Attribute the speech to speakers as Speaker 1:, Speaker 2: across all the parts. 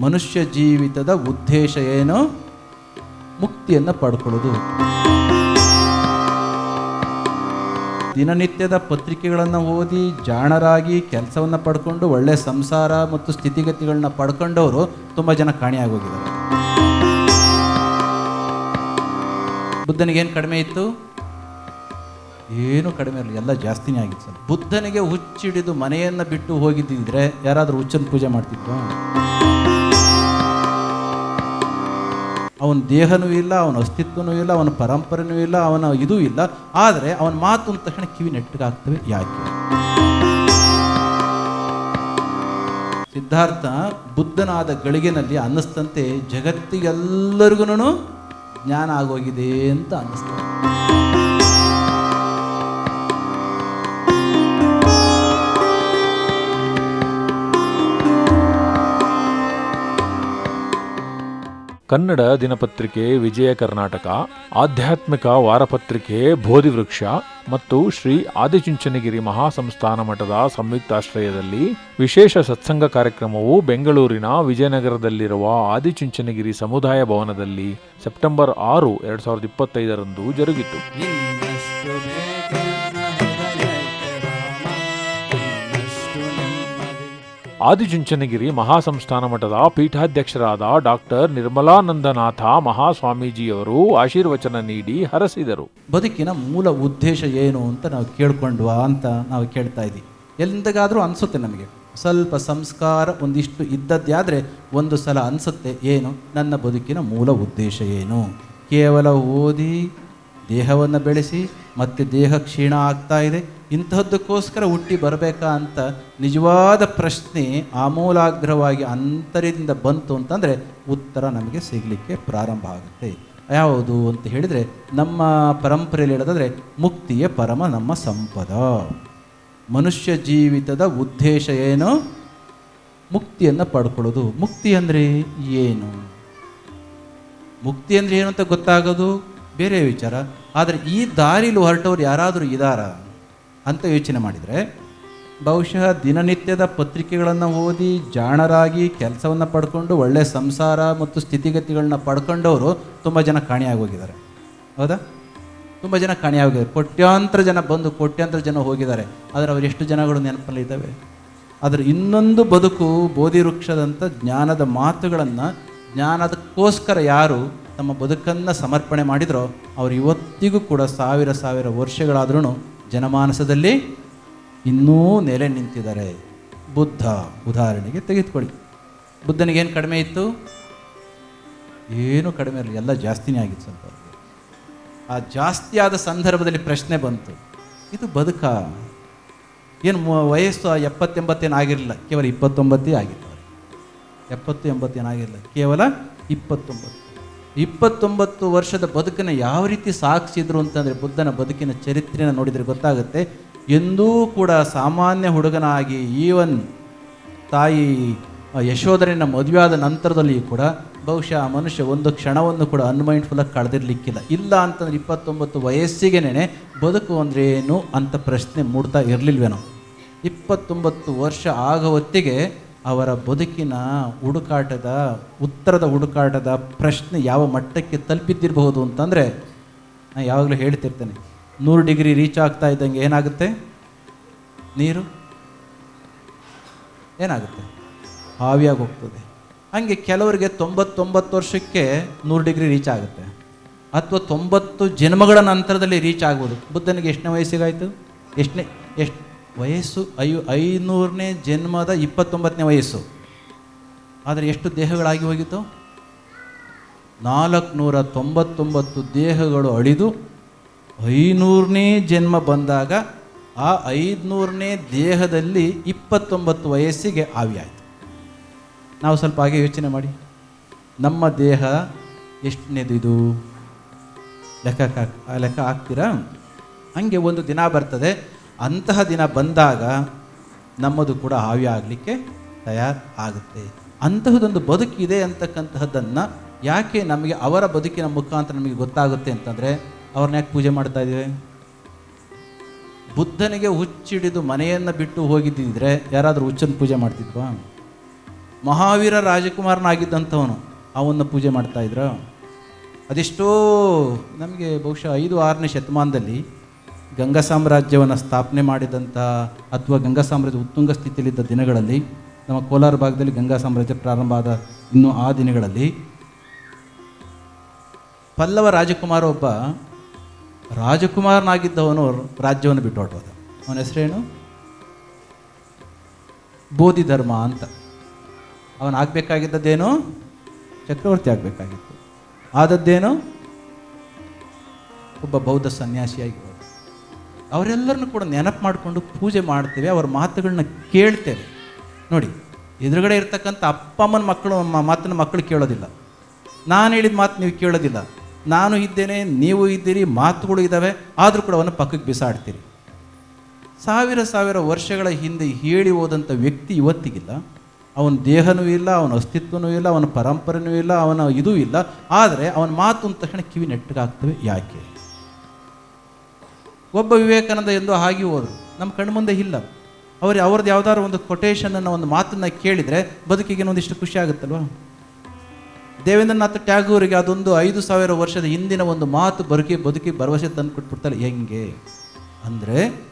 Speaker 1: ಮನುಷ್ಯ ಜೀವಿತದ ಉದ್ದೇಶ ಏನು? ಮುಕ್ತಿಯನ್ನು ಪಡ್ಕೊಳ್ಳೋದು. ದಿನನಿತ್ಯದ ಪತ್ರಿಕೆಗಳನ್ನು ಓದಿ ಜಾಣರಾಗಿ ಕೆಲಸವನ್ನು ಪಡ್ಕೊಂಡು ಒಳ್ಳೆ ಸಂಸಾರ ಮತ್ತು ಸ್ಥಿತಿಗತಿಗಳನ್ನ ಪಡ್ಕೊಂಡವರು ತುಂಬ ಜನ ಕಾಣೆಯಾಗೋಗಿದ್ದಾರೆ ಬುದ್ಧನಿಗೇನು ಕಡಿಮೆ ಇತ್ತು? ಏನು ಕಡಿಮೆ ಇರಲಿಲ್ಲ, ಎಲ್ಲ ಜಾಸ್ತಿನೇ ಆಗಿತ್ತು ಸರ್. ಬುದ್ಧನಿಗೆ ಹುಚ್ಚಿಡಿದು ಮನೆಯನ್ನು ಬಿಟ್ಟು ಹೋಗಿದ್ದಿದ್ರೆ ಯಾರಾದರೂ ಹುಚ್ಚನ ಪೂಜೆ ಮಾಡ್ತಿದ್ರು ಅವನ ದೇಹನೂ ಇಲ್ಲ, ಅವನ ಅಸ್ತಿತ್ವನೂ ಇಲ್ಲ, ಅವನ ಪರಂಪರೆನೂ ಇಲ್ಲ, ಅವನ ಇದೂ ಇಲ್ಲ. ಆದರೆ ಅವನ ಮಾತು ಅಂದ ತಕ್ಷಣ ಕಿವಿ ನೆಟ್ಟಗಾಗ್ತವೆ, ಯಾಕೆ? ಸಿದ್ಧಾರ್ಥ ಬುದ್ಧನಾದ ಗಳಿಗೆನಲ್ಲಿ ಅನ್ನಿಸ್ತಂತೆ ಜಗತ್ತಿಗೆಲ್ಲರಿಗೂ ಜ್ಞಾನ ಆಗೋಗಿದೆ ಅಂತ ಅನ್ನಿಸ್ತದೆ
Speaker 2: ಕನ್ನಡ ದಿನಪತ್ರಿಕೆ ವಿಜಯ ಕರ್ನಾಟಕ, ಆಧ್ಯಾತ್ಮಿಕ ವಾರಪತ್ರಿಕೆ ಬೋಧಿವೃಕ್ಷ ಮತ್ತು ಶ್ರೀ ಆದಿಚುಂಚನಗಿರಿ ಮಹಾಸಂಸ್ಥಾನ ಮಠದ ಸಂಯುಕ್ತಾಶ್ರಯದಲ್ಲಿ ವಿಶೇಷ ಸತ್ಸಂಗ ಕಾರ್ಯಕ್ರಮವು ಬೆಂಗಳೂರಿನ ವಿಜಯನಗರದಲ್ಲಿರುವ ಆದಿಚುಂಚನಗಿರಿ ಸಮುದಾಯ ಭವನದಲ್ಲಿ ಸೆಪ್ಟೆಂಬರ್ ಆರು, ಎರಡ್ ಸಾವಿರದ ಇಪ್ಪತ್ತೈದರಂದು ಜರುಗಿತು. ಆದಿಚುಂಚನಗಿರಿ ಮಹಾಸಂಸ್ಥಾನ ಮಠದ ಪೀಠಾಧ್ಯಕ್ಷರಾದ ಡಾಕ್ಟರ್ ನಿರ್ಮಲಾನಂದನಾಥ ಮಹಾಸ್ವಾಮೀಜಿಯವರು ಆಶೀರ್ವಚನ ನೀಡಿ ಹರಸಿದರು.
Speaker 1: ಬದುಕಿನ ಮೂಲ ಉದ್ದೇಶ ಏನು ಅಂತ ನಾವು ಕೇಳ್ಕೊಂಡ್ವಾ ಅಂತ ನಾವು ಕೇಳ್ತಾ ಇದ್ದೀವಿ. ಎಂದಾದರೂ ಅನಿಸುತ್ತೆ ನಮಗೆ. ಸ್ವಲ್ಪ ಸಂಸ್ಕಾರ ಒಂದಿಷ್ಟು ಇದ್ದದ್ದಾದರೆ ಒಂದು ಸಲ ಅನಿಸುತ್ತೆ ಏನು? ನನ್ನ ಬದುಕಿನ ಮೂಲ ಉದ್ದೇಶ ಏನು? ಕೇವಲ ಓದಿ, ದೇಹವನ್ನು ಬೆಳೆಸಿ, ಮತ್ತೆ ದೇಹ ಕ್ಷೀಣ ಆಗ್ತಾ ಇದೆ. ಇಂತಹದ್ದಕ್ಕೋಸ್ಕರ ಹುಟ್ಟಿ ಬರಬೇಕಾ ಅಂತ ನಿಜವಾದ ಪ್ರಶ್ನೆ ಆಮೂಲಾಗ್ರವಾಗಿ ಅಂತರ್ಯದಿಂದ ಬಂತು ಅಂತಂದರೆ ಉತ್ತರ ನಮಗೆ ಸಿಗಲಿಕ್ಕೆ ಪ್ರಾರಂಭ ಆಗುತ್ತೆ. ಯಾವುದು ಅಂತ ಹೇಳಿದರೆ ನಮ್ಮ ಪರಂಪರೆಯಲ್ಲಿ ಹೇಳೋದಾದರೆ ಮುಕ್ತಿಯೇ ಪರಮ ನಮ್ಮ ಸಂಪದ. ಮನುಷ್ಯ ಜೀವಿತದ ಉದ್ದೇಶ ಏನು? ಮುಕ್ತಿಯನ್ನು ಪಡ್ಕೊಳ್ಳೋದು. ಮುಕ್ತಿ ಅಂದರೆ ಏನು? ಮುಕ್ತಿ ಅಂದರೆ ಏನು ಅಂತ ಗೊತ್ತಾಗೋದು? ಬೇರೆ ವಿಚಾರ. ಆದರೆ ಈ ದಾರಿಲಿ ಹೊರಟವ್ರು ಯಾರಾದರೂ ಇದ್ದಾರಾ ಅಂತ ಯೋಚನೆ ಮಾಡಿದರೆ, ಬಹುಶಃ ದಿನನಿತ್ಯದ ಪತ್ರಿಕೆಗಳನ್ನು ಓದಿ ಜಾಣರಾಗಿ ಕೆಲಸವನ್ನು ಪಡ್ಕೊಂಡು ಒಳ್ಳೆಯ ಸಂಸಾರ ಮತ್ತು ಸ್ಥಿತಿಗತಿಗಳನ್ನ ಪಡ್ಕೊಂಡವರು ತುಂಬ ಜನ ಕಾಣೆಯಾಗೋಗಿದ್ದಾರೆ. ಹೌದಾ? ತುಂಬ ಜನ ಕಾಣೆಯಾಗೋಗಿದ್ದಾರೆ. ಕೋಟ್ಯಾಂತರ ಜನ ಬಂದು ಕೋಟ್ಯಾಂತರ ಜನ ಹೋಗಿದ್ದಾರೆ. ಆದರೆ ಅವರು ಎಷ್ಟು ಜನಗಳು ನೆನಪಲ್ಲಿ ಇದ್ದಾವೆ? ಆದರೆ ಇನ್ನೊಂದು ಬದುಕು ಬೋಧಿ ವೃಕ್ಷದಂಥ ಜ್ಞಾನದ ಮಾತುಗಳನ್ನು, ಜ್ಞಾನದಕ್ಕೋಸ್ಕರ ಯಾರು ತಮ್ಮ ಬದುಕನ್ನು ಸಮರ್ಪಣೆ ಮಾಡಿದರೋ, ಅವರು ಇವತ್ತಿಗೂ ಕೂಡ ಸಾವಿರ ಸಾವಿರ ವರ್ಷಗಳಾದ್ರೂ ಜನಮಾನಸದಲ್ಲಿ ಇನ್ನೂ ನೆಲೆ ನಿಂತಿದ್ದಾರೆ. ಬುದ್ಧ ಉದಾಹರಣೆಗೆ ತೆಗೆದುಕೊಳ್ಳಿ. ಬುದ್ಧನಿಗೇನು ಕಡಿಮೆ ಇತ್ತು? ಏನೂ ಕಡಿಮೆ ಇರಲಿಲ್ಲ. ಎಲ್ಲ ಜಾಸ್ತಿನೇ ಆಗಿತ್ತು ಸ್ವಲ್ಪ ಆ ಜಾಸ್ತಿ ಆದ ಸಂದರ್ಭದಲ್ಲಿ ಪ್ರಶ್ನೆ ಬಂತು. ಇದು ಬದುಕ. ಏನು ವಯಸ್ಸು ಎಪ್ಪತ್ತೆಂಬತ್ತೇನು ಆಗಿರಲಿಲ್ಲ. ಕೇವಲ ಇಪ್ಪತ್ತೊಂಬತ್ತೇ ಆಗಿತ್ತು. ಎಪ್ಪತ್ತು ಎಂಬತ್ತೇನು ಆಗಿರಲಿಲ್ಲ. ಕೇವಲ ಇಪ್ಪತ್ತೊಂಬತ್ತು. ಇಪ್ಪತ್ತೊಂಬತ್ತು ವರ್ಷದ ಬದುಕನ್ನು ಯಾವ ರೀತಿ ಸಾಗಿಸಿದ್ರು ಅಂತಂದರೆ ಬುದ್ಧನ ಬದುಕಿನ ಚರಿತ್ರೆಯನ್ನು ನೋಡಿದರೆ ಗೊತ್ತಾಗುತ್ತೆ. ಎಂದೂ ಕೂಡ ಸಾಮಾನ್ಯ ಹುಡುಗನಾಗಿ ಈವನ್ ತಾಯಿ ಯಶೋದರನ ಮದುವೆಯಾದ ನಂತರದಲ್ಲಿಯೂ ಕೂಡ ಬಹುಶಃ ಆ ಮನುಷ್ಯ ಒಂದು ಕ್ಷಣವನ್ನು ಕೂಡ ಅನ್ಮೈಂಡ್ಫುಲ್ಲಾಗಿ ಕಳೆದಿರಲಿಕ್ಕಿಲ್ಲ. ಇಲ್ಲ ಅಂತಂದ್ರೆ ಇಪ್ಪತ್ತೊಂಬತ್ತು ವಯಸ್ಸಿಗೆನೇ ಬದುಕು ಅಂದ್ರೇನು ಏನು ಅಂತ ಪ್ರಶ್ನೆ ಮೂಡ್ತಾ ಇರಲಿಲ್ವೇನೋ. ಇಪ್ಪತ್ತೊಂಬತ್ತು ವರ್ಷ ಆಗ ಹೊತ್ತಿಗೆ ಅವರ ಬದುಕಿನ ಹುಡುಕಾಟದ, ಉತ್ತರದ ಹುಡುಕಾಟದ ಪ್ರಶ್ನೆ ಯಾವ ಮಟ್ಟಕ್ಕೆ ತಲುಪಿದ್ದಿರಬಹುದು ಅಂತಂದರೆ ನಾನು ಯಾವಾಗಲೂ ಹೇಳ್ತಿರ್ತೇನೆ, ನೂರು ಡಿಗ್ರಿ ರೀಚ್ ಆಗ್ತಾ ಇದ್ದಂಗೆ ಏನಾಗುತ್ತೆ? ನೀರು? ಏನಾಗುತ್ತೆ? ಆವಿಯಾಗಿ ಹೋಗ್ತದೆ. ಹಾಗೆ ಕೆಲವರಿಗೆ ತೊಂಬತ್ತೊಂಬತ್ತು ವರ್ಷಕ್ಕೆ ನೂರು ಡಿಗ್ರಿ ರೀಚ್ ಆಗುತ್ತೆ. ಅಥವಾ ತೊಂಬತ್ತು ಜನ್ಮಗಳ ನಂತರದಲ್ಲಿ ರೀಚ್ ಆಗ್ಬೋದು. ಬುದ್ಧನಿಗೆ ಎಷ್ಟನೇ ವಯಸ್ಸಿಗಾಯಿತು? ಎಷ್ಟನೇ, ಎಷ್ಟು ವಯಸ್ಸು, ಐ, ಐನೂರನೇ ಜನ್ಮದ ಇಪ್ಪತ್ತೊಂಬತ್ತನೇ ವಯಸ್ಸು. ಆದರೆ ಎಷ್ಟು ದೇಹಗಳಾಗಿ ಹೋಗಿತ್ತು? ನಾಲ್ಕುನೂರ ತೊಂಬತ್ತೊಂಬತ್ತು ದೇಹಗಳು ಅಳಿದು ಐನೂರನೇ ಜನ್ಮ ಬಂದಾಗ ಆ ಐದುನೂರನೇ ದೇಹದಲ್ಲಿ ಇಪ್ಪತ್ತೊಂಬತ್ತು ವಯಸ್ಸಿಗೆ ಆವಿಯಾಯಿತು. ನಾವು ಸ್ವಲ್ಪ ಹಾಗೆ ಯೋಚನೆ ಮಾಡಿ. ನಮ್ಮ ದೇಹ ಎಷ್ಟನೇದು ಇದು ಲೆಕ್ಕ ಲೆಕ್ಕ ಹಾಕ್ತೀರಾ? ಹಂಗೆ ಒಂದು ದಿನ ಬರ್ತದೆ. ಅಂತಹ ದಿನ ಬಂದಾಗ ನಮ್ಮದು ಕೂಡ ಹಾವಿ ಆಗಲಿಕ್ಕೆ ತಯಾರು ಆಗುತ್ತೆ. ಅಂತಹದೊಂದು ಬದುಕಿದೆ ಅಂತಕ್ಕಂತಹದ್ದನ್ನು ಯಾಕೆ ನಮಗೆ ಅವರ ಬದುಕಿನ ಮುಖಾಂತರ ನಮಗೆ ಗೊತ್ತಾಗುತ್ತೆ ಅಂತಂದರೆ, ಅವ್ರನ್ನ ಯಾಕೆ ಪೂಜೆ ಮಾಡ್ತಾ ಇದ್ದೀವಿ ಬುದ್ಧನಿಗೆ ಹುಚ್ಚಿಡಿದು ಮನೆಯನ್ನು ಬಿಟ್ಟು ಹೋಗಿದ್ದಿದ್ರೆ ಯಾರಾದರೂ ಹುಚ್ಚನ್ನು ಪೂಜೆ ಮಾಡ್ತಿದ್ವಾ? ಮಹಾವೀರ ರಾಜಕುಮಾರನಾಗಿದ್ದಂಥವನು ಅವನ್ನ ಪೂಜೆ ಮಾಡ್ತಾ ಇದ್ರು? ಅದೆಷ್ಟೋ ನಮಗೆ ಬಹುಶಃ ಐದು, ಆರನೇ ಶತಮಾನದಲ್ಲಿ ಗಂಗಾ ಸಾಮ್ರಾಜ್ಯವನ್ನು ಸ್ಥಾಪನೆ ಮಾಡಿದಂಥ ಅಥವಾ ಗಂಗಾ ಸಾಮ್ರಾಜ್ಯ ಉತ್ತುಂಗ ಸ್ಥಿತಿಯಲ್ಲಿದ್ದ ದಿನಗಳಲ್ಲಿ, ನಮ್ಮ ಕೋಲಾರ ಭಾಗದಲ್ಲಿ ಗಂಗಾ ಸಾಮ್ರಾಜ್ಯ ಪ್ರಾರಂಭ ಆದ ಇನ್ನು ಆ ದಿನಗಳಲ್ಲಿ, ಪಲ್ಲವ ರಾಜಕುಮಾರ ಒಬ್ಬ ರಾಜಕುಮಾರನಾಗಿದ್ದವನು ರಾಜ್ಯವನ್ನು ಬಿಟ್ಟು ಹೊಟ್ಟೋದ ಅವನ ಹೆಸರೇನು? ಬೋಧಿ ಧರ್ಮ ಅಂತ. ಅವನು ಆಗಬೇಕಾಗಿದ್ದದ್ದೇನು? ಚಕ್ರವರ್ತಿ ಆಗಬೇಕಾಗಿತ್ತು. ಆದದ್ದೇನು? ಒಬ್ಬ ಬೌದ್ಧ ಸನ್ಯಾಸಿಯಾಗಿ ಅವರೆಲ್ಲರನ್ನು ಕೂಡ ನೆನಪು ಮಾಡಿಕೊಂಡು ಪೂಜೆ ಮಾಡ್ತೇವೆ, ಅವರ ಮಾತುಗಳನ್ನ ಕೇಳ್ತೇವೆ. ನೋಡಿ, ಎದುರುಗಡೆ ಇರ್ತಕ್ಕಂಥ ಅಪ್ಪ ಅಮ್ಮನ ಮಕ್ಕಳು ಮಾತನ್ನು ಮಕ್ಕಳು ಕೇಳೋದಿಲ್ಲ. ನಾನು ಹೇಳಿದ ಮಾತು ನೀವು ಕೇಳೋದಿಲ್ಲ. ನಾನು ಇದ್ದೇನೆ, ನೀವು ಇದ್ದೀರಿ, ಮಾತುಗಳು ಇದ್ದಾವೆ, ಆದರೂ ಕೂಡ ಅವನ್ನ ಪಕ್ಕಕ್ಕೆ ಬಿಸಾಡ್ತೀರಿ. ಸಾವಿರ ಸಾವಿರ ವರ್ಷಗಳ ಹಿಂದೆ ಹೇಳಿ ಹೋದಂಥ ವ್ಯಕ್ತಿ ಇವತ್ತಿಗಿಲ್ಲ. ಅವನ ದೇಹನೂ ಇಲ್ಲ, ಅವನ ಅಸ್ತಿತ್ವನೂ ಇಲ್ಲ, ಅವನ ಪರಂಪರೆನೂ ಇಲ್ಲ, ಅವನ ಇದೂ ಇಲ್ಲ. ಆದರೆ ಅವನ ಮಾತು ಅಂದ ತಕ್ಷಣ ಕಿವಿ ನೆಟ್ಟಗಾಗ್ತವೆ ಯಾಕೆ? ಒಬ್ಬ ವಿವೇಕಾನಂದ ಎಂದು ಹಾಗೆ ಹೋದರು. ನಮ್ಮ ಕಣ್ಣು ಮುಂದೆ ಇಲ್ಲ. ಅವ್ರು ಅವ್ರದ್ದು ಯಾವುದಾದ್ರು ಒಂದು ಕೊಟೇಶನನ್ನು ಒಂದು ಮಾತನ್ನು ಕೇಳಿದರೆ ಬದುಕಿಗೆ ಒಂದಿಷ್ಟು ಖುಷಿ ಆಗುತ್ತಲ್ವಾ? ದೇವೇಂದ್ರನಾಥ್ ಟ್ಯಾಗೂರಿಗೆ ಅದೊಂದು ಐದು ಸಾವಿರ ವರ್ಷದ ಹಿಂದಿನ ಒಂದು ಮಾತು ಬದುಕಿ ಬದುಕಿ ಭರವಸೆ ತಂದು ಕೊಟ್ಬಿಡ್ತಾರೆ ಹೆಂಗೆ? ಅಂದರೆ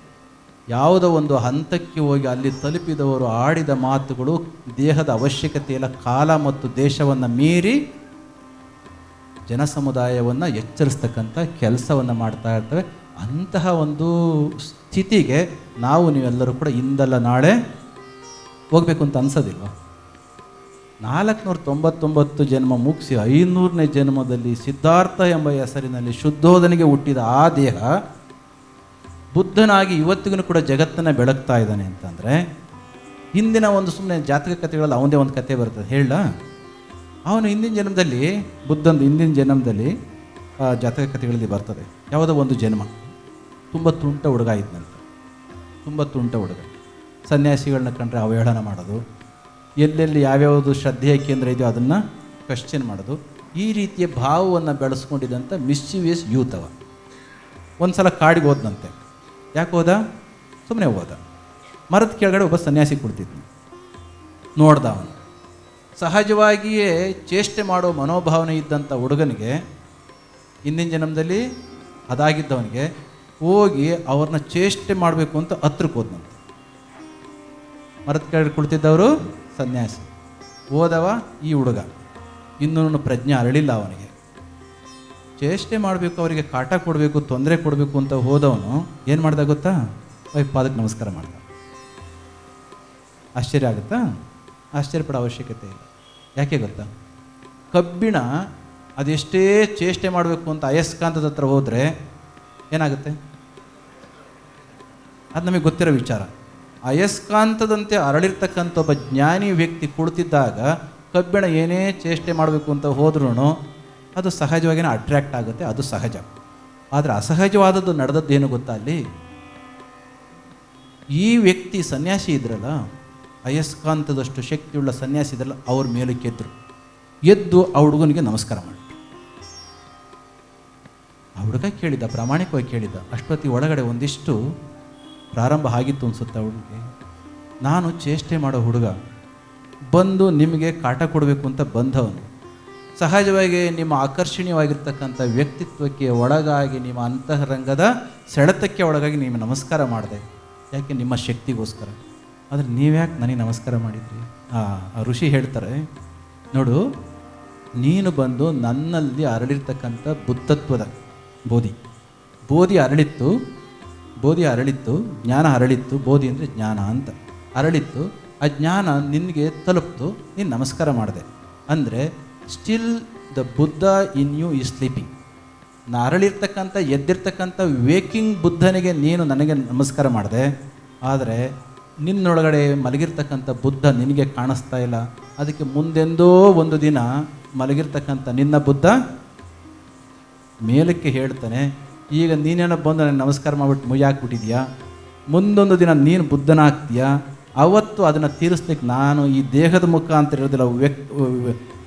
Speaker 1: ಯಾವುದೋ ಒಂದು ಹಂತಕ್ಕೆ ಹೋಗಿ ಅಲ್ಲಿ ತಲುಪಿದವರು ಆಡಿದ ಮಾತುಗಳು, ದೇಹದ ಅವಶ್ಯಕತೆಯಲ್ಲ ಕಾಲ ಮತ್ತು ದೇಶವನ್ನು ಮೀರಿ ಜನಸಮುದಾಯವನ್ನು ಎಚ್ಚರಿಸ್ತಕ್ಕಂಥ ಕೆಲಸವನ್ನು ಮಾಡ್ತಾ ಇರ್ತವೆ. ಅಂತಹ ಒಂದು ಸ್ಥಿತಿಗೆ ನಾವು ನೀವೆಲ್ಲರೂ ಕೂಡ ಇಂದಲ್ಲ ನಾಳೆ ಹೋಗ್ಬೇಕು ಅಂತ ಅನ್ಸೋದಿಲ್ವ? ನಾಲ್ಕುನೂರ ತೊಂಬತ್ತೊಂಬತ್ತು ಜನ್ಮ ಮುಗಿಸಿ ಐನೂರನೇ ಜನ್ಮದಲ್ಲಿ ಸಿದ್ಧಾರ್ಥ ಎಂಬ ಹೆಸರಿನಲ್ಲಿ ಶುದ್ಧೋಧನೆಗೆ ಹುಟ್ಟಿದ ಆ ದೇಹ ಬುದ್ಧನಾಗಿ ಇವತ್ತಿಗೂ ಕೂಡ ಜಗತ್ತನ್ನು ಬೆಳಗ್ತಾ ಇದ್ದಾನೆ ಅಂತಂದರೆ ಹಿಂದಿನ ಒಂದು ಸುಮ್ಮನೆ ಜಾತಕ ಕಥೆಗಳಲ್ಲಿ ಅವನದೇ ಒಂದು ಕತೆ ಬರ್ತದೆ. ಹೇಳ. ಅವನು ಹಿಂದಿನ ಜನ್ಮದಲ್ಲಿ ಬುದ್ಧನ ಹಿಂದಿನ ಜನ್ಮದಲ್ಲಿ ಜಾತಕ ಕಥೆಗಳಲ್ಲಿ ಬರ್ತದೆ. ಯಾವುದೋ ಒಂದು ಜನ್ಮ. ತುಂಬ ತುಂಟ ಹುಡುಗ ಇದ್ದಂತೆ ತುಂಬ ತುಂಟ ಹುಡುಗ. ಸನ್ಯಾಸಿಗಳನ್ನ ಕಂಡ್ರೆ ಅವಹೇಳನ ಮಾಡೋದು. ಎಲ್ಲೆಲ್ಲಿ ಯಾವ್ಯಾವುದು ಶ್ರದ್ಧೆಯ ಕೇಂದ್ರ ಇದೆಯೋ ಅದನ್ನು ಕ್ವಶನ್ ಮಾಡೋದು. ಈ ರೀತಿಯ ಭಾವವನ್ನು ಬೆಳೆಸ್ಕೊಂಡಿದ್ದಂಥ ಮಿಸ್ಚಿವಿಯಸ್ ಯೂತ್ ಅವ. ಒಂದು ಸಲ ಕಾಡಿಗೆ ಹೋದಂತೆ ಯಾಕೆ ಹೋದ? ಸುಮ್ಮನೆ ಹೋದ. ಮರದ ಕೆಳಗಡೆ ಒಬ್ಬ ಸನ್ಯಾಸಿ ಕುಳಿತಿದ್ನು ನೋಡ್ದ ಅವನು. ಸಹಜವಾಗಿಯೇ ಚೇಷ್ಟೆ ಮಾಡೋ ಮನೋಭಾವನೆ ಇದ್ದಂಥ ಹುಡುಗನಿಗೆ, ಹಿಂದಿನ ಜನ್ಮದಲ್ಲಿ ಅದಾಗಿದ್ದವನಿಗೆ ಹೋಗಿ ಅವ್ರನ್ನ ಚೇಷ್ಟೆ ಮಾಡಬೇಕು ಅಂತ ಹತ್ರಕ್ಕೆ ಹೋದ್ನಂತೆ ಮರದ ಕೆಳಗೆ ಕುಳಿತಿದ್ದವರು ಸನ್ಯಾಸಿ. ಹೋದವ ಈ ಹುಡುಗ. ಇನ್ನೂ ಪ್ರಜ್ಞೆ ಅರಳಿಲ್ಲ ಅವನಿಗೆ. ಚೇಷ್ಟೆ ಮಾಡಬೇಕು, ಅವರಿಗೆ ಕಾಟ ಕೊಡಬೇಕು, ತೊಂದರೆ ಕೊಡಬೇಕು ಅಂತ ಹೋದವನು ಏನು ಮಾಡ್ದ ಗೊತ್ತಾ? ಅವ್ರ ಪಾದಕ್ಕೆ ನಮಸ್ಕಾರ ಮಾಡ್ದ. ಆಶ್ಚರ್ಯ ಆಗುತ್ತಾ? ಆಶ್ಚರ್ಯಪಡೋ ಅವಶ್ಯಕತೆ ಇಲ್ಲ. ಯಾಕೆ ಗೊತ್ತಾ? ಕಬ್ಬಿಣ ಅದೆಷ್ಟೇ ಚೇಷ್ಟೆ ಮಾಡಬೇಕು ಅಂತ ಅಯಸ್ಕಾಂತದ ಹತ್ರ ಹೋದರೆ ಏನಾಗುತ್ತೆ? ಅದು ನಮಗೆ ಗೊತ್ತಿರೋ ವಿಚಾರ. ಅಯಸ್ಕಾಂತದಂತೆ ಅರಳಿರ್ತಕ್ಕಂಥ ಒಬ್ಬ ಜ್ಞಾನಿ ವ್ಯಕ್ತಿ ಕುಳಿತಿದ್ದಾಗ ಕಬ್ಬಿಣ ಏನೇ ಚೇಷ್ಟೆ ಮಾಡಬೇಕು ಅಂತ ಹೋದ್ರೂ ಅದು ಸಹಜವಾಗಿಯೇ ಅಟ್ರ್ಯಾಕ್ಟ್ ಆಗುತ್ತೆ, ಅದು ಸಹಜ. ಆದರೆ ಅಸಹಜವಾದದ್ದು ನಡೆದದ್ದು ಏನು ಗೊತ್ತಾ ಅಲ್ಲಿ? ಈ ವ್ಯಕ್ತಿ ಸನ್ಯಾಸಿ ಇದ್ರಲ್ಲ, ಅಯಸ್ಕಾಂತದಷ್ಟು ಶಕ್ತಿಯುಳ್ಳ ಸನ್ಯಾಸಿ ಇದ್ರಲ್ಲ, ಅವ್ರ ಮೇಲೆ ಎದ್ರು ಎದ್ದು ಆ ಹುಡುಗನಿಗೆ ನಮಸ್ಕಾರ ಮಾಡಿ. ಆ ಹುಡುಗ ಕೇಳಿದ, ಪ್ರಾಮಾಣಿಕವಾಗಿ ಕೇಳಿದ ಅಷ್ಟೊತ್ತಿ ಒಳಗಡೆ ಒಂದಿಷ್ಟು ಪ್ರಾರಂಭ ಆಗಿತ್ತು ಅನ್ಸುತ್ತೆ ಹುಡುಗಿಗೆ ನಾನು ಚೇಷ್ಟೆ ಮಾಡೋ ಹುಡುಗ, ಬಂದು ನಿಮಗೆ ಕಾಟ ಕೊಡಬೇಕು ಅಂತ ಬಂದವನು. ಸಹಜವಾಗಿ ನಿಮ್ಮ ಆಕರ್ಷಣೀಯವಾಗಿರ್ತಕ್ಕಂಥ ವ್ಯಕ್ತಿತ್ವಕ್ಕೆ ಒಳಗಾಗಿ, ನಿಮ್ಮ ಅಂತರಂಗದ ಸೆಳೆತಕ್ಕೆ ಒಳಗಾಗಿ ನೀವು ನಮಸ್ಕಾರ ಮಾಡಿದೆ. ಯಾಕೆ ನಿಮ್ಮ ಶಕ್ತಿಗೋಸ್ಕರ? ಆದರೆ ನೀವ್ಯಾಕೆ ನನಗೆ ನಮಸ್ಕಾರ ಮಾಡಿದ್ರಿ? ಆ ಋಷಿ ಹೇಳ್ತಾರೆ, ನೋಡು, ನೀನು ಬಂದು ನನ್ನಲ್ಲಿ ಅರಳಿರ್ತಕ್ಕಂಥ ಬುದ್ಧತ್ವದ ಬೋಧಿ. ಬೋಧಿ ಅರಳಿತ್ತು ಬೋಧಿ ಅರಳಿತ್ತು, ಜ್ಞಾನ ಅರಳಿತ್ತು, ಬೋಧಿ ಅಂದರೆ ಜ್ಞಾನ ಅಂತ. ಅರಳಿತ್ತು, ಆ ಜ್ಞಾನ ನಿನಗೆ ತಲುಪ್ತು, ನೀನು ನಮಸ್ಕಾರ ಮಾಡಿದೆ. ಅಂದರೆ still the Buddha in you ಈ ಸ್ಲೀಪಿಂಗ್ ನಾ ಅರಳಿರ್ತಕ್ಕಂಥ, ಎದ್ದಿರ್ತಕ್ಕಂಥ ವೇಕಿಂಗ್ ಬುದ್ಧನಿಗೆ ನೀನು ನನಗೆ ನಮಸ್ಕಾರ ಮಾಡಿದೆ. ಆದರೆ, ನಿನ್ನೊಳಗಡೆ ಮಲಗಿರ್ತಕ್ಕಂಥ ಬುದ್ಧ ನಿನಗೆ ಕಾಣಿಸ್ತಾ ಇಲ್ಲ. ಅದಕ್ಕೆ ಮುಂದೆಂದೋ ಒಂದು ದಿನ ಮಲಗಿರ್ತಕ್ಕಂಥ ನಿನ್ನ ಬುದ್ಧ ಮೇಲಕ್ಕೆ ಹೇಳ್ತಾನೆ ಈಗ ನೀನೇನೋ ಬಂದು ನನಗೆ ನಮಸ್ಕಾರ ಮಾಡ್ಬಿಟ್ಟು ಮುಯ್ಯಾಕ್ಬಿಟ್ಟಿದ್ಯಾ? ಮುಂದೊಂದು ದಿನ ನೀನು ಬುದ್ಧನಾಗ್ತೀಯಾ? ಅವತ್ತು ಅದನ್ನು ತೀರಿಸ್ಲಿಕ್ಕೆ ನಾನು ಈ ದೇಹದ ಮುಖಾಂತರ ಇರೋದಿಲ್ಲ ವ್ಯಕ್ತಿ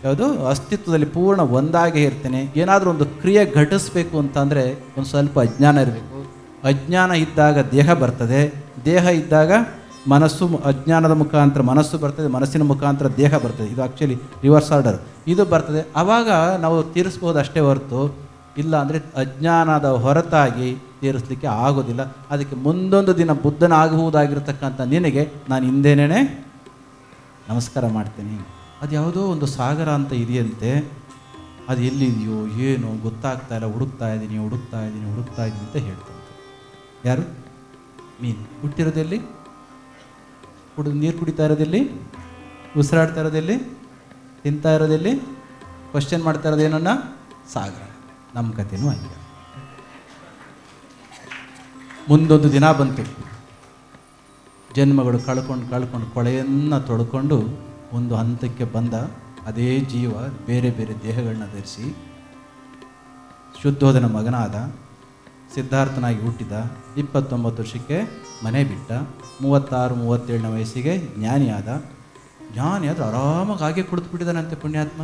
Speaker 1: ಯಾವುದು? ಅಸ್ತಿತ್ವದಲ್ಲಿ ಪೂರ್ಣ ಒಂದಾಗೇ ಇರ್ತೇನೆ. ಏನಾದರೂ ಒಂದು ಕ್ರಿಯೆ ಘಟಿಸ್ಬೇಕು ಅಂತಂದರೆ ಒಂದು ಸ್ವಲ್ಪ ಅಜ್ಞಾನ ಇರಬೇಕು. ಅಜ್ಞಾನ ಇದ್ದಾಗ ದೇಹ ಬರ್ತದೆ. ದೇಹ ಇದ್ದಾಗ ಮನಸ್ಸು, ಅಜ್ಞಾನದ ಮುಖಾಂತರ ಮನಸ್ಸು ಬರ್ತದೆ, ಮನಸ್ಸಿನ ಮುಖಾಂತರ ದೇಹ ಬರ್ತದೆ. ಇದು ಆ್ಯಕ್ಚುಲಿ ರಿವರ್ಸ್ ಆರ್ಡರ್ ಇದು ಬರ್ತದೆ. ಆವಾಗ ನಾವು ತೀರಿಸ್ಬೋದು ಅಷ್ಟೇ ಹೊರತು ಇಲ್ಲ ಅಂದರೆ ಅಜ್ಞಾನದ ಹೊರತಾಗಿ ತೀರಿಸಲಿಕ್ಕೆ ಆಗೋದಿಲ್ಲ. ಅದಕ್ಕೆ ಮುಂದೊಂದು ದಿನ ಬುದ್ಧನಾಗುವುದಾಗಿರ್ತಕ್ಕಂಥ ನಿನಗೆ ನಾನು ಹಿಂದೇನೇ ನಮಸ್ಕಾರ ಮಾಡ್ತೀನಿ. ಅದು ಯಾವುದೋ ಒಂದು ಸಾಗರ ಅಂತ ಇದೆಯಂತೆ. ಅದು ಎಲ್ಲಿದೆಯೋ ಏನೋ ಗೊತ್ತಾಗ್ತಾ ಇಲ್ಲ. ಹುಡುಕ್ತಾ ಇದ್ದೀನಿ ಹುಡುಕ್ತಾ ಇದ್ದೀನಿ ಹುಡುಕ್ತಾ ಇದ್ದೀನಿ ಅಂತ ಹೇಳ್ತಾರೆ ಯಾರು? ಮೀನು. ಹುಟ್ಟಿರೋದೆಲ್ಲಿ ಕುಡಿದು ನೀರು ಕುಡಿತಾ ಇರೋದೆಲ್ಲಿ ಉಸಿರಾಡ್ತಾ ಇರೋದೆಲ್ಲಿ ತಿಂತಾ ಇರೋದೆಲ್ಲಿ ಕ್ವಶನ್ ಮಾಡ್ತಾ ಇರೋದೇನನ್ನ ಸಾಗರ. ನಮ್ಮ ಕಥೆನೂ ಹಂಗೆ. ಮುಂದೊಂದು ದಿನ ಬಂತು. ಜನ್ಮಗಳು ಕಳ್ಕೊಂಡು ಕಳ್ಕೊಂಡು ಕೊಳೆಯನ್ನು ತೊಳ್ಕೊಂಡು ಒಂದು ಹಂತಕ್ಕೆ ಬಂದ ಅದೇ ಜೀವ ಬೇರೆ ಬೇರೆ ದೇಹಗಳನ್ನ ಧರಿಸಿ ಶುದ್ಧೋಧನ ಮಗನಾದ, ಸಿದ್ಧಾರ್ಥನಾಗಿ ಹುಟ್ಟಿದ, ಇಪ್ಪತ್ತೊಂಬತ್ತು ವರ್ಷಕ್ಕೆ ಮನೆ ಬಿಟ್ಟ, ಮೂವತ್ತಾರು, ಮೂವತ್ತೇಳನೇ ವಯಸ್ಸಿಗೆ ಜ್ಞಾನಿಯಾದ ಜ್ಞಾನಿ ಆದ್ರೆ ಆರಾಮಾಗಿ ಹಾಗೆ ಕುಡಿದು ಬಿಟ್ಟಿದ್ದಾನಂತೆ ಪುಣ್ಯಾತ್ಮ.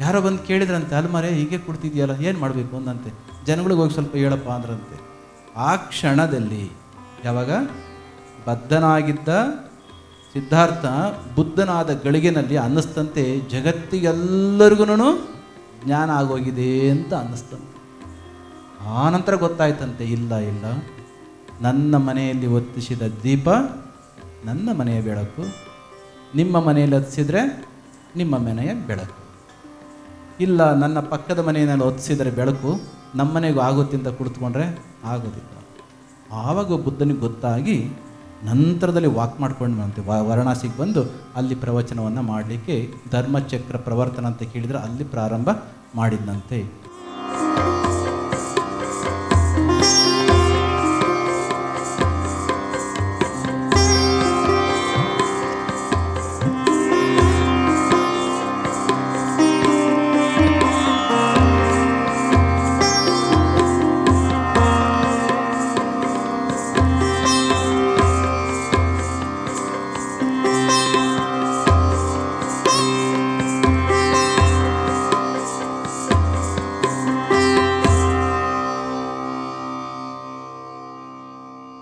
Speaker 1: ಯಾರೋ ಬಂದು ಕೇಳಿದ್ರಂತೆ, ಅಲ್ಮರೆ, ಹೀಗೆ ಕೊಡ್ತಿದ್ಯಲ್ಲ, ಏನು ಮಾಡಬೇಕು? ಅಂದಂತೆ, ಜನಗಳಿಗೆ ಹೋಗಿ ಸ್ವಲ್ಪ ಹೇಳಪ್ಪ ಅಂದ್ರಂತೆ. ಆ ಕ್ಷಣದಲ್ಲಿ ಯಾವಾಗ? ಬದ್ಧನಾಗಿದ್ದ ಸಿದ್ಧಾರ್ಥ ಬುದ್ಧನಾದ ಗಳಿಗೆನಲ್ಲಿ ಅನ್ನಿಸ್ತಂತೆ ಜಗತ್ತಿಗೆಲ್ಲರಿಗೂ ಜ್ಞಾನ ಆಗೋಗಿದೆ ಅಂತ ಅನ್ನಿಸ್ತಂತೆ. ಆನಂತರ ಗೊತ್ತಾಯ್ತಂತೆ, ಇಲ್ಲ ಇಲ್ಲ. ನನ್ನ ಮನೆಯಲ್ಲಿ ಒತ್ತಿಸಿದ ದೀಪ ನನ್ನ ಮನೆಯ ಬೆಳಕು, ನಿಮ್ಮ ಮನೆಯಲ್ಲಿ ಹತ್ತಿಸಿದ್ರೆ ನಿಮ್ಮ ಮನೆಯ ಬೆಳಕು. ಇಲ್ಲ, ನನ್ನ ಪಕ್ಕದ ಮನೆಯಲ್ಲಿ ಹೊತ್ತಿಸಿದರೆ ಬೆಳಕು ನಮ್ಮನೆಗೂ ಆಗುತ್ತೆ ಅಂತ ಕುಳಿತುಕೊಂಡ್ರೆ ಆಗೋದಿಲ್ಲ. ಆವಾಗ ಬುದ್ಧನಿಗೆ ಗೊತ್ತಾಗಿ ನಂತರದಲ್ಲಿ ವಾಕ್ ಮಾಡ್ಕೊಂಡ್ಬಂತೆ ವಾರಣಾಸಿಗೆ ಬಂದು ಅಲ್ಲಿ ಪ್ರವಚನವನ್ನು ಮಾಡಲಿಕ್ಕೆ ಧರ್ಮಚಕ್ರ ಪ್ರವರ್ತನ ಅಂತ ಕೇಳಿದರೆ ಅಲ್ಲಿ ಪ್ರಾರಂಭ ಮಾಡಿದ್ದಂತೆ